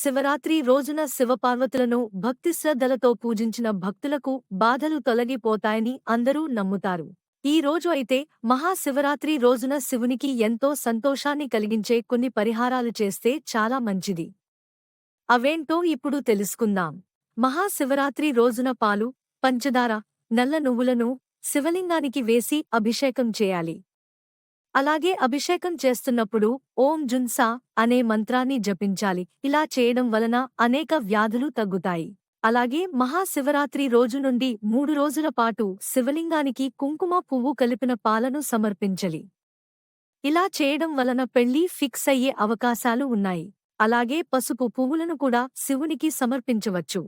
శివరాత్రి రోజున శివపార్వతులను భక్తిశ్రద్ధలతో పూజించిన భక్తులకు బాధలు తొలగిపోతాయని అందరూ నమ్ముతారు. ఈ రోజు అయితే మహాశివరాత్రి రోజున శివునికి ఎంతో సంతోషాన్ని కలిగించే కొన్ని పరిహారాలు చేస్తే చాలా మంచిది. అవేంటో ఇప్పుడు తెలుసుకుందాం. మహాశివరాత్రి రోజున పాలు పంచదార నల్ల నువ్వులను శివలింగానికి వేసి అభిషేకం చేయాలి. అలాగే అభిషేకం చేస్తున్నప్పుడు ఓం జున్సా అనే మంత్రాన్ని జపించాలి. ఇలా చేయడం వలన అనేక వ్యాధులు తగ్గుతాయి. అలాగే మహాశివరాత్రి రోజు నుండి మూడు రోజుల పాటు శివలింగానికి కుంకుమ పువ్వు కలిపిన పాలను సమర్పించలి. ఇలా చేయడం వలన పెళ్ళి ఫిక్స్ అయ్యే అవకాశాలు ఉన్నాయి. అలాగే పసుపు పువ్వులను కూడా శివునికి సమర్పించవచ్చు.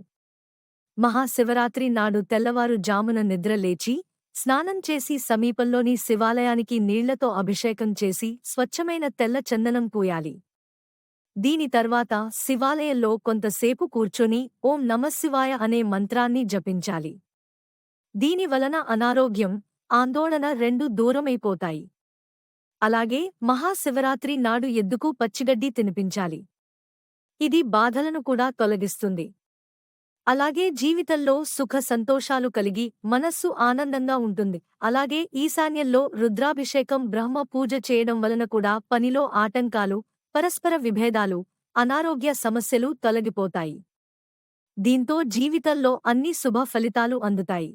మహాశివరాత్రి నాడు తెల్లవారు జామున నిద్రలేచి స్నానం చేసి సమీపంలోని శివాలయానికి నీళ్ళతో అభిషేకం చేసి స్వచ్ఛమైన తెల్ల చందనం పూయాలి. దీని తర్వాత శివాలయంలో కొంతసేపు కూర్చొని ఓం నమశివాయ అనే మంత్రాన్ని జపించాలి. దీని వలన అనారోగ్యం ఆందోళన రెండు దూరమైపోతాయి. అలాగే మహాశివరాత్రి నాడు ఎద్దుకు పచ్చిగడ్డి తినిపించాలి. ఇది బాధలను కూడా తొలగిస్తుంది. అలాగే జీవితంలో సుఖ సంతోషాలు కలిగి మనస్సు ఆనందంగా ఉంటుంది. అలాగే ఈశాన్యంలో రుద్రాభిషేకం బ్రహ్మ పూజ చేయడం వలన కూడా పనిలో ఆటంకాలు పరస్పర విభేదాలు అనారోగ్య సమస్యలు తొలగిపోతాయి. దీంతో జీవితంలో అన్ని శుభ ఫలితాలు అందుతాయి.